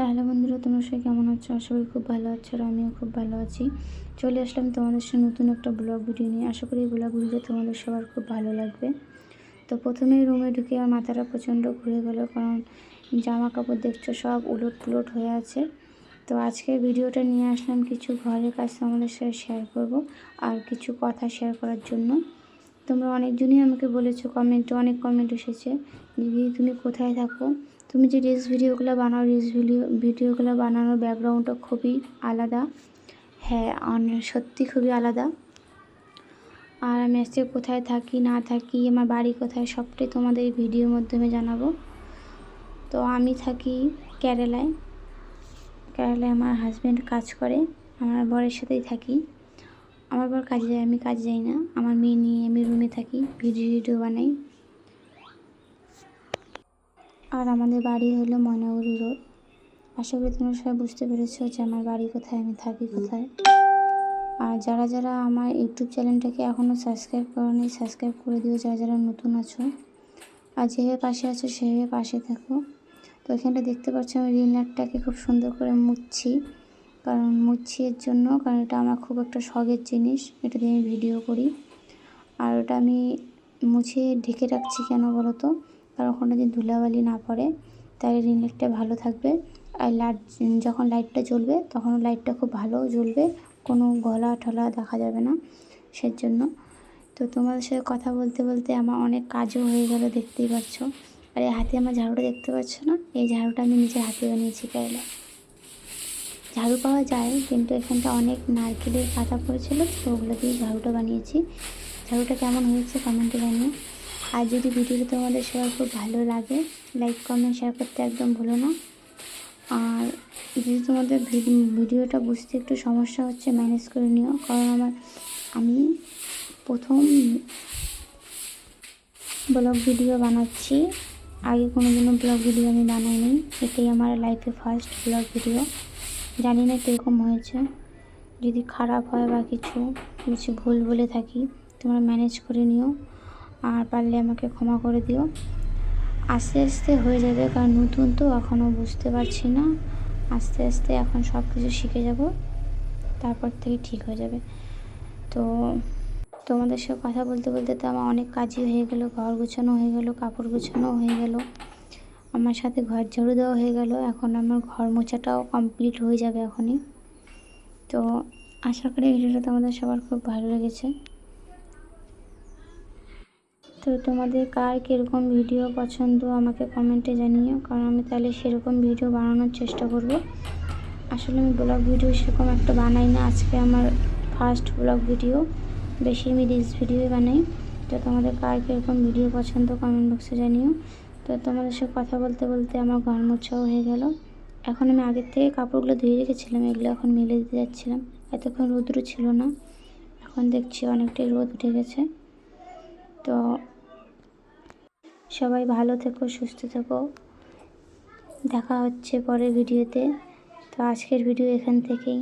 Hello বন্ধুরা, তোমরা সবাই কেমন আছো? আশা করি খুব ভালো আছো আর আমিও খুব ভালো আছি। চলে আসলাম তোমাদের সাথে নতুন একটা ব্লগ ভিডিও নিয়ে। আশা করি ব্লগ ভিডিও তোমাদের সবার খুব ভালো লাগবে। তো প্রথমেই রুমে ঢুকে আমার মাথাটা প্রচণ্ড ঘুরে গেলো, কারণ জামা কাপড় দেখছ, সব উলট পুলট হয়ে আছে। তো আজকে ভিডিওটা নিয়ে আসলাম কিছু ঘরের কাজ তোমাদের সাথে শেয়ার করব আর কিছু কথা শেয়ার করার জন্য। তোমরা অনেকজনই আমাকে বলেছ কমেন্টে অনেক কমেন্ট এসেছে দিদি, তুমি কোথায় থাকো? তুমি যে রিলস ভিডিওগুলো বানাও রিলস ভিডিও ভিডিওগুলো বানানোর ব্যাকগ্রাউন্ডটা খুবই আলাদা। হ্যাঁ সত্যি খুবই আলাদা। আর আমি আজকে কোথায় থাকি, না থাকি, আমার বাড়ি কোথায়, সবটাই তোমাদের এই ভিডিওর মাধ্যমে জানাব। তো আমি থাকি কেরালায়। কেরালায় আমার হাজব্যান্ড কাজ করে, আমার বরের সাথেই থাকি। আমার বর কাজে যায়, আমি কাজে যাই না। আমার মেয়ে নিয়ে আমি রুমে থাকি ভিডিও ভিডিও বানাই। আর আমাদের বাড়ি হলো ময়নাগুড়ি রোড। আশা করি তোমরা সবাই বুঝতে পেরেছ যে আমার বাড়ি কোথায়, আমি থাকি কোথায়। আর যারা যারা আমার ইউটিউব চ্যানেলটাকে এখনও সাবস্ক্রাইব করোনি, সাবস্ক্রাইব করে দিও, যারা যারা নতুন আছো। আর যেভাবে পাশে আছো সেভাবে পাশে থাকো। তো এখানটা দেখতে পাচ্ছ, আমি রিনারটাকে খুব সুন্দর করে মুছছি কারণ মুছছি এর জন্য, কারণ এটা আমার খুব একটা শখের জিনিস। এটা দিয়ে আমি ভিডিও করি। আর ওটা আমি মুছে ঢেকে রাখছি কেন বলো তো? কারণ ওখানে যদি ধুলাবালি না পড়ে, তাহলে রিং লাইটটা ভালো থাকবে। আর লাইট যখন লাইটটা জ্বলবে, তখন লাইটটা খুব ভালো জ্বলবে, কোনো গলা টলা দেখা যাবে না সের জন্য তো তোমাদের সাথে কথা বলতে বলতে আমার অনেক কাজও হয়ে গেল, দেখতেই পাচ্ছ। আর, এই হাতে আমার ঝাড়ুটা দেখতে পাচ্ছ না? এই ঝাড়ুটা আমি নিজের হাতে বানিয়েছি কেরালা। ঝাড়ু পাওয়া যায়, কিন্তু এখানটা অনেক নারকেলের পাতা পড়েছিল, তো ওগুলো দিয়ে ঝাড়ুটা বানিয়েছি। ঝাড়ুটা কেমন হয়েছে কমেন্টে জানিও। আর যদি ভিডিওটা তোমাদের সবার খুব ভালো লাগে লাইক কমেন্ট শেয়ার করতে একদম ভুলো না। আর যদি তোমাদের ভিডিওটা বুঝতে একটু সমস্যা হচ্ছে ম্যানেজ করে নিও। কারণ আমার, আমি প্রথম ব্লগ ভিডিও বানাচ্ছি। আগে কোনো দিনও ব্লগ ভিডিও আমি বানাইনি। এটাই আমার লাইফে ফার্স্ট ব্লগ ভিডিও। জানি না কীরকম হয়েছে। যদি খারাপ হয় বা কিছু কিছু ভুল বলে থাকি, তোমরা ম্যানেজ করে নিও। আর পারলে আমাকে ক্ষমা করে দিও। আস্তে আস্তে হয়ে যাবে, কারণ নতুন তো এখনও বুঝতে পারছি না। আস্তে আস্তে এখন সব কিছু শিখে যাব, তারপর থেকে ঠিক হয়ে যাবে। তো তোমাদের সাথে কথা বলতে বলতে তো আমার অনেক কাজই হয়ে গেল, ঘর গোছানো হয়ে গেল, কাপড় গুছানো হয়ে গেল। আমার সাথে ঘর ঝাড়ু দেওয়া হয়ে গেল, এখন আমার ঘর মোছাটাও কমপ্লিট হয়ে যাবে এখনই। তো আশা করি ভিডিওটা তোমাদের সবার খুব ভালো লেগেছে। তো তোমাদের কার কীরকম ভিডিও পছন্দ আমাকে কমেন্টে জানিও, কারণ আমি তাহলে সেরকম ভিডিও বানানোর চেষ্টা করব। আসলে আমি ব্লগ ভিডিও সেরকম একটা বানাই না, আজকে আমার ফার্স্ট ব্লগ ভিডিও। বেশি আমি রিলস ভিডিও বানাই। তো তোমাদের কার কীরকম ভিডিও পছন্দ কমেন্ট বক্সে জানিও। তো তোমাদের সাথে কথা বলতে বলতে আমার ঘর মোছাও হয়ে গেল। এখন আমি আগের থেকে কাপড়গুলো ধুয়ে রেখেছিলাম, এগুলো এখন মেলে দিতে যাচ্ছিলাম। এতক্ষণ রোদ্র ছিল না। এখন দেখছি অনেকটাই রোদ উঠে গেছে। তো সবাই ভালো থেকো সুস্থ থেকো। দেখা হচ্ছে পরের ভিডিওতে। তো আজকের ভিডিও এখান থেকেই।